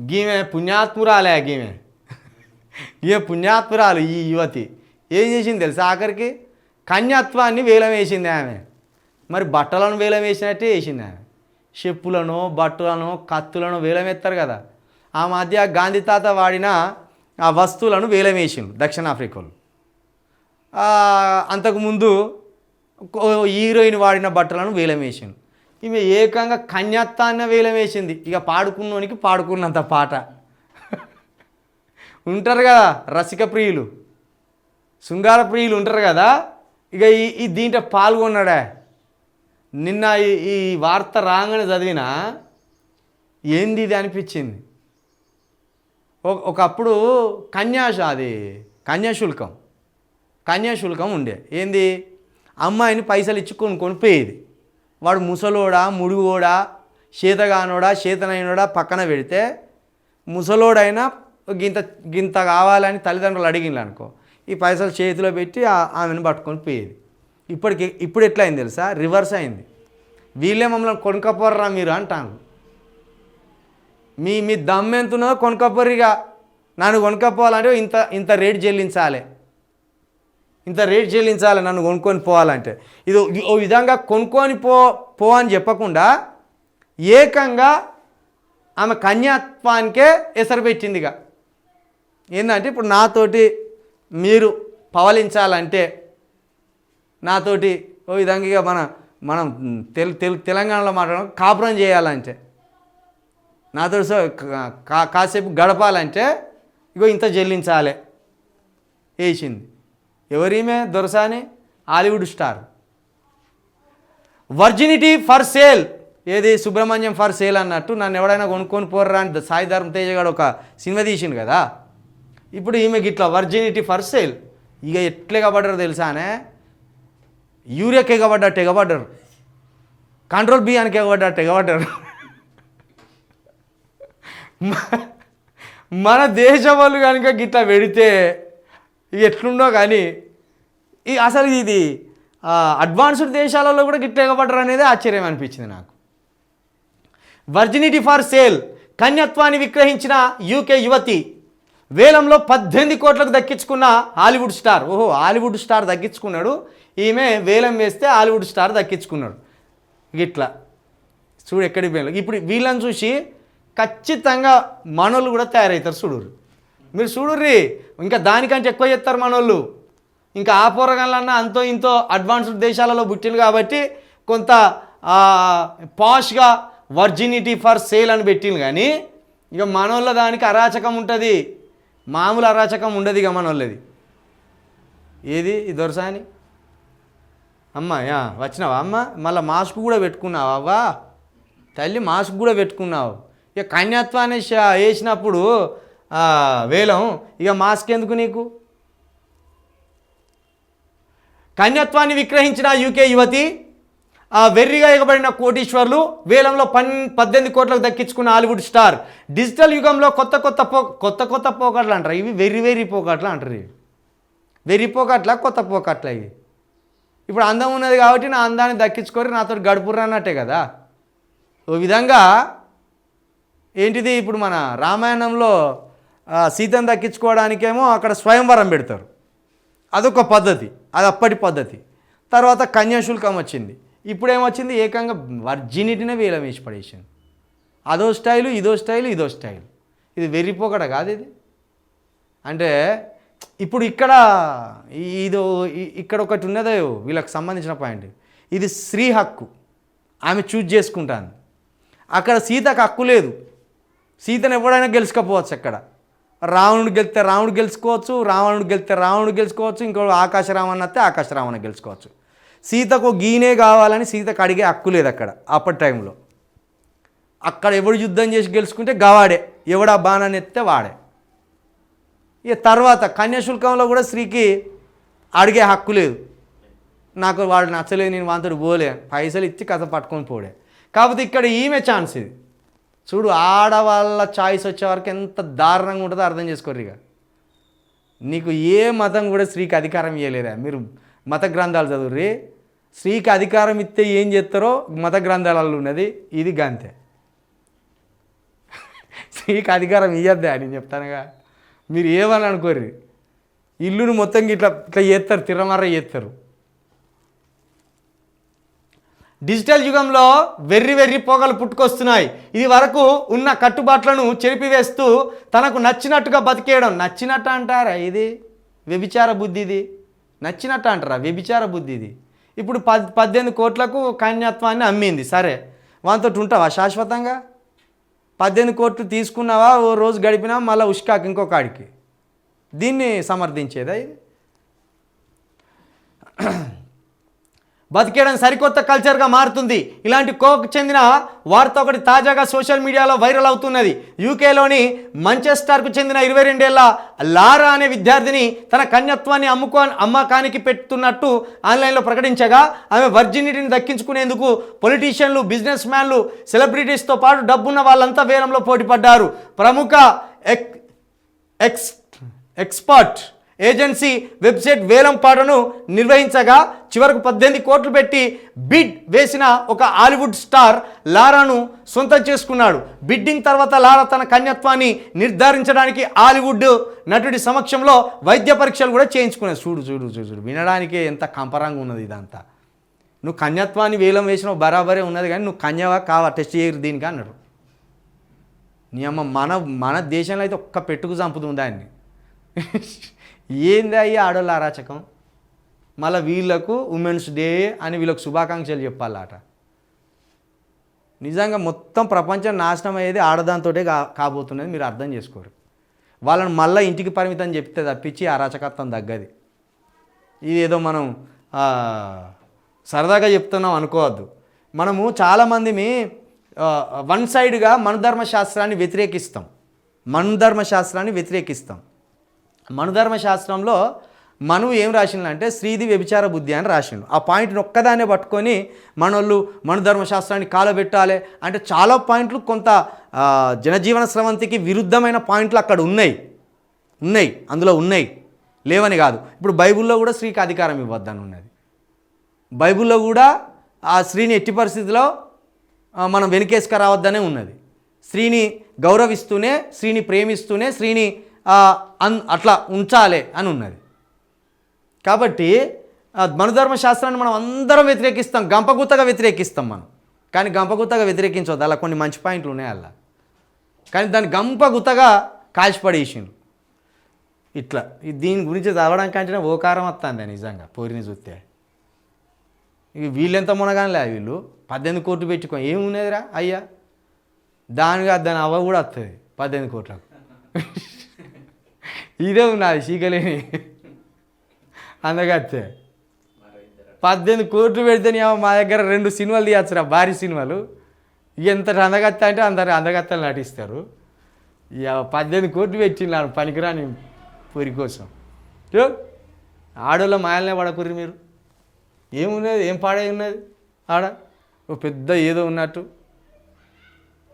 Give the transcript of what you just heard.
గీమె పుణ్యాత్మురాలే గీమె ఏ పుణ్యాత్మురాలు ఈ యువతి ఏం చేసింది తెలుసా ఆఖరికి? కన్యత్వాన్ని వేలం వేసింది ఆమె. మరి బట్టలను వేలం వేసినట్టే వేసింది ఆమె. చెప్పులను బట్టలను కత్తులను వేలం ఎత్తారు కదా. ఆ మధ్య గాంధీ తాత వాడిన ఆ వస్తువులను వేలం వేసిండు దక్షిణాఫ్రికాలో అంతకుముందు హీరోయిన్ వాడిన బట్టలను వేలం వేసిండు ఈమె ఏకంగా కన్యత్వాన్ని వేలం వేసింది. ఇక పాడుకున్నోనికి పాడుకున్నంత పాట. ఉంటారు కదా రసిక ప్రియులు. శృంగార ప్రియులు ఉంటారు కదా. ఇక ఈ ఈ దీంట్లో పాల్గొన్నాడే? నిన్న ఈ ఈ వార్త రాగానే చదివినా ఏంది ఇది అనిపించింది? ఒక- ఒకప్పుడు కన్యాశ అది కన్యాశుల్కం కన్యాశుల్కం ఉండే. ఏంది? అమ్మాయిని పైసలు ఇచ్చి కొనుక్కొని పోయేది. వాడు ముసలోడా ముడుగోడా శీతగానోడా చేతనైనోడా పక్కన పెడితే ముసలోడైనా గింత గింత కావాలని తల్లిదండ్రులు అడిగిండ్రు అనుకో ఈ పైసలు చేతిలో పెట్టి ఆమెను పట్టుకొని పోయేది. ఇప్పటికి ఇప్పుడు ఎట్లా అయింది తెలుసా? రివర్స్ అయింది. వీళ్ళే మమ్మల్ని కొనుక్కపోర్రా మీరు అంటాను మీ మీ దమ్ ఎంతున్నో కొనుక్కపోర్రిగా. నన్ను కొనుక్కపోవాలంటే ఇంత ఇంత రేట్ చెల్లించాలి. ఇంత రేట్ చెల్లించాలి నన్ను కొనుక్కొని పోవాలంటే. ఇది ఓ- విధంగా కొనుక్కొని పో పో అని చెప్పకుండా ఏకంగా ఆమె కన్యాత్వానికే ఎసరు పెట్టిందిగా. ఏంటంటే ఇప్పుడు నాతోటి మీరు పవలించాలంటే నాతోటి ఓ విధంగా ఇక మన మనం తెలు తెలు తెలంగాణలో మాట్లాడడం కాపురం చేయాలంటే నాతో సో కా- కాసేపు గడపాలంటే ఇగో ఇంత చెల్లించాలి వేసింది. ఎవరీమే దొరసాని? Hollywood star. Virginity for sale. ఏది సుబ్రహ్మణ్యం ఫర్ సేల్ అన్నట్టు నన్ను ఎవడైనా కొనుక్కొని పోర్రా అని సాయి ధర్మ తేజ గారు ఒక సినిమా తీసిండు కదా. ఇప్పుడు ఈమె గిట్లా వర్జినిటీ ఫర్ సేల్. ఇక ఎట్లా ఎగబడ్డారు తెలుసానే యూరియాకి ఎగబడ్డట్టు ఎగబడ్డారు కంట్రోల్ బియ్యానికి ఎగబడ్డట్టు ఎగబడ్డారు మ- మన దేశం వాళ్ళు కనుక గిట్లా పెడితే ఇది ఎట్లుండో కానీ ఈ అసలు ఇది అడ్వాన్స్డ్ దేశాలలో కూడా గిట్ల ఇవ్వబడరు అనేది ఆశ్చర్యం అనిపించింది నాకు. వర్జినిటీ ఫర్ సేల్ కన్యత్వాన్ని విక్రహించిన యూకే యువతి వేలంలో పద్దెనిమిది కోట్లకు దక్కించుకున్న హాలీవుడ్ స్టార్. ఓహో హాలీవుడ్ స్టార్ దక్కించుకున్నాడు. ఈమె వేలం వేస్తే హాలీవుడ్ స్టార్ దక్కించుకున్నాడు. గిట్లా. చూడు ఎక్కడికి పోయినా ఇప్పుడు వీళ్ళని చూసి ఖచ్చితంగా మనోళ్ళు కూడా తయారవుతారు చూడరు మీరు చూడుర్రి ఇంకా దానికంటే ఎక్కువ చేస్తారు మనోళ్ళు. ఇంకా ఆ పూర్వకాలన్నా అంతో ఇంతో అడ్వాన్స్డ్ దేశాలలో పుట్టింది కాబట్టి కొంత పాష్గా వర్జినిటీ ఫర్ సేల్ అని పెట్టింది కానీ ఇక మనోళ్ళ దానికి అరాచకం ఉంటుంది. మామూలు అరాచకం ఉండదు ఇక మనోళ్ళది. ఏది? ఈ దొరసాని అమ్మ యా వచ్చినావా అమ్మ? మళ్ళీ మాస్క్ కూడా పెట్టుకున్నావా? అవ్వా తల్లి మాస్క్ కూడా పెట్టుకున్నావు. ఇక కన్యత్వాన్ని వేసినప్పుడు వేలం. ఇక మాస్క్ ఎందుకు నీకు? కన్యత్వాన్ని విక్రహించిన యూకే యువతి ఆ వెర్రిగా ఎగబడిన కోటీశ్వర్లు వేలంలో పన్ పద్దెనిమిది కోట్లకు దక్కించుకున్న హాలీవుడ్ స్టార్. డిజిటల్ యుగంలో కొత్త కొత్త పో కొత్త కొత్త పోకట్లు అంటారు. ఇవి వెర్రి వెర్రి పోకట్లు అంటారు ఇవి. వెర్రి పోకట్ల కొత్త పోకట్ల ఇవి. ఇప్పుడు అందం ఉన్నది కాబట్టి నా అందాన్ని దక్కించుకొని నాతో గడుపుర్రు అన్నట్టే కదా? ఓ విధంగా ఏంటిది ఇప్పుడు మన రామాయణంలో సీతను దక్కించుకోవడానికేమో అక్కడ స్వయంవరం పెడతారు. అదొక పద్ధతి అది అప్పటి పద్ధతి. తర్వాత కన్యాశుల్కం వచ్చింది. ఇప్పుడు ఏమొచ్చింది ఏకంగా వర్జినిటీనే వేలం వేసి పడేసింది. అదో స్టైలు ఇదో స్టైలు ఇదో స్టైల్. ఇది వెర్రిపోకడ కాదు ఇది. అంటే ఇప్పుడు ఇక్కడ ఇదో ఇక్కడ ఒకటి ఉన్నదో వీళ్ళకి సంబంధించిన పాయింట్. ఇది స్త్రీ హక్కు. ఆమె చూజ్ చేసుకుంటాను అక్కడ సీతకు హక్కు లేదు. సీతను ఎవడైనా గెలుచుకపోవచ్చు అక్కడ. రావణుడు గెలిస్తే రావణుడు గెలుచుకోవచ్చు రావణుడు గెలిస్తే రావణుడు గెలుచుకోవచ్చు ఇంకో ఆకాశరామన్ ఆకాశ ఆకాశరామన్ గెలుచుకోవచ్చు. సీతకు గీనే కావాలని సీతకు అడిగే హక్కు లేదు అక్కడ అప్పటి టైంలో. అక్కడ ఎవడు యుద్ధం చేసి గెలుచుకుంటే గవాడే ఎవడా బాణాన్ని ఎత్తే వాడే. ఇక తర్వాత కన్యాశుల్కంలో కూడా స్త్రీకి అడిగే హక్కు లేదు. నాకు వాడు నచ్చలేదు నేను వాంతడు పోలే పైసలు ఇచ్చి కథ పట్టుకొని పోడే కాకపోతే ఇక్కడ ఈమె ఛాన్స్ ఇది. చూడు ఆడవాళ్ళ చాయిస్ వచ్చేవరకు ఎంత దారుణంగా ఉంటుందో అర్థం చేసుకోరు ఇక. నీకు ఏ మతం కూడా స్త్రీకి అధికారం ఇవ్వలేదా మీరు మత గ్రంథాలు చదువుర్రి. స్త్రీకి అధికారం ఇస్తే ఏం చేస్తారో మత గ్రంథాలలో ఉన్నది ఇది గంతే. స్త్రీకి అధికారం ఇయ్యద్దా నేను చెప్తానుగా మీరు ఏమని అనుకోర్రి? ఇల్లును మొత్తం ఇట్లా ఇట్లా చేస్తారు తిరమర్ర చేస్తారు డిజిటల్ యుగంలో వెర్రి వెర్రి పొగలు పుట్టుకొస్తున్నాయి. ఇది వరకు ఉన్న కట్టుబాట్లను చెరిపివేస్తూ తనకు నచ్చినట్టుగా బతికేయడం నచ్చినట్టు అంటారా ఇది? వ్యభిచార బుద్ధి ఇది. నచ్చినట్టు అంటారా? వ్యభిచార బుద్ధి ఇది. ఇప్పుడు పద్ పద్దెనిమిది కోట్లకు కన్యాత్వాన్ని అమ్మింది. సరే. వాంతో ఉంటావా శాశ్వతంగా? పద్దెనిమిది కోట్లు తీసుకున్నావా ఓ రోజు గడిపినా మళ్ళీ ఉష్కాకి ఇంకొక ఆడికి. దీన్ని సమర్థించేదా ఇది? బతికేయడం సరికొత్త కల్చర్గా మారుతుంది. ఇలాంటి కోకు చెందిన వార్త ఒకటి తాజాగా సోషల్ మీడియాలో వైరల్ అవుతున్నది. యూకేలోని మంచెస్టర్కు చెందిన ఇరవై రెండేళ్ళ లారా అనే విద్యార్థిని తన కన్యత్వాన్ని అమ్ముకో అమ్మకానికి పెడుతున్నట్టు ఆన్లైన్లో ప్రకటించగా ఆమె వర్జినిటీని దక్కించుకునేందుకు పొలిటీషియన్లు బిజినెస్ మ్యాన్లు సెలబ్రిటీస్తో పాటు డబ్బున్న వాళ్ళంతా వేలంలో పోటీపడ్డారు. ప్రముఖ ఎక్ ఎక్స్ ఎక్స్పర్ట్ ఏజెన్సీ వెబ్సైట్ వేలం పాటను నిర్వహించగా చివరకు పద్దెనిమిది కోట్లు పెట్టి బిడ్ వేసిన ఒక హాలీవుడ్ స్టార్ లారాను సొంతం చేసుకున్నాడు. బిడ్డింగ్ తర్వాత లారా తన కన్యత్వాన్ని నిర్ధారించడానికి హాలీవుడ్ నటుడి సమక్షంలో వైద్య పరీక్షలు కూడా చేయించుకున్నాడు. చూడు చూడు చూడు చూడు వినడానికే ఎంత కంపరంగా ఉన్నది ఇదంతా. నువ్వు కన్యత్వాన్ని వేలం వేసిన బరాబరే ఉన్నది కానీ నువ్వు కన్యవా కావా టెస్ట్ చేయరు దీనికి అన్నాడు. నీ అమ్మ మన మన దేశంలో అయితే ఒక్క పెట్టుకు చంపుతుంది దాన్ని. ఏంది అయ్యి ఆడోళ్ళ అరాచకం? మళ్ళీ వీళ్ళకు ఉమెన్స్ డే అని వీళ్ళకు శుభాకాంక్షలు చెప్పాలట. నిజంగా మొత్తం ప్రపంచం నాశనం అయ్యేది ఆడదాంతోటే కా కాబోతున్నది మీరు అర్థం చేసుకోరు. వాళ్ళని మళ్ళీ ఇంటికి పరిమితం చెప్తే తప్పించి అరాచకత్వం తగ్గది. ఇదేదో మనం సరదాగా చెప్తున్నాం అనుకోవద్దు. మనము చాలామంది వన్ సైడ్గా మనుధర్మ శాస్త్రాన్ని వ్యతిరేకిస్తాం. మనుధర్మ శాస్త్రాన్ని వ్యతిరేకిస్తాం. మనుధర్మ శాస్త్రంలో మనువు ఏం రాసిందంటే శ్రీది వ్యభిచార బుద్ధి అని రాసిండు. ఆ పాయింట్ని ఒక్కదాన్నే పట్టుకొని మనోళ్ళు మనుధర్మశాస్త్రాన్ని కాలబెట్టాలి అంటే చాలా పాయింట్లు కొంత జనజీవన స్రవంతికి విరుద్ధమైన పాయింట్లు అక్కడ ఉన్నాయి. ఉన్నాయి. అందులో ఉన్నాయి. లేవని కాదు. ఇప్పుడు బైబిల్లో కూడా స్త్రీకి అధికారం ఇవ్వద్దని ఉన్నది. బైబిల్లో కూడా ఆ స్త్రీని ఎట్టి పరిస్థితిలో మనం వెనుకేసుక రావద్దనే ఉన్నది. స్త్రీని గౌరవిస్తూనే స్త్రీని ప్రేమిస్తూనే స్త్రీని అట్లా ఉంచాలి అని ఉన్నది. కాబట్టి ఆ, శాస్త్రాన్ని మనం అందరం వ్యతిరేకిస్తాం గంపగుత్తగా వ్యతిరేకిస్తాం మనం. కానీ గంపగుత్తగా వ్యతిరేకించవద్దు అలా కొన్ని మంచి పాయింట్లు ఉన్నాయి అలా. కానీ దాన్ని గంపగుత్తగా కాల్చిపడేసిండు. ఇట్లా దీని గురించి చదవడం కంటే ఓకారం వస్తుంది నిజంగా పోరిని చూస్తే. ఇక వీళ్ళెంత మునగానిలే వీళ్ళు? పద్దెనిమిది కోట్లు పెట్టుకో ఏమున్నదిరా అయ్యా? దానిగా దాని అవ్వ కూడా వస్తుంది పద్దెనిమిది కోట్లకు. ఇదే ఉన్నది చీకలేని అందగత్తే. పద్దెనిమిది కోట్లు పెడితే మా దగ్గర రెండు సినిమాలు తీయచ్చురా భారీ సినిమాలు. ఎంత అందగత్త అంటే అందరు అందగత్తలు నటిస్తారు. ఇక పద్దెనిమిది కోట్లు పెట్టినారు పనికిరాని పొరి కోసం. ఆడోళ్ళ మాయలనే పడకుర్రి మీరు. ఏమున్నది? ఏం పాడే ఉన్నది? ఆడ ఓ పెద్ద ఏదో ఉన్నట్టు.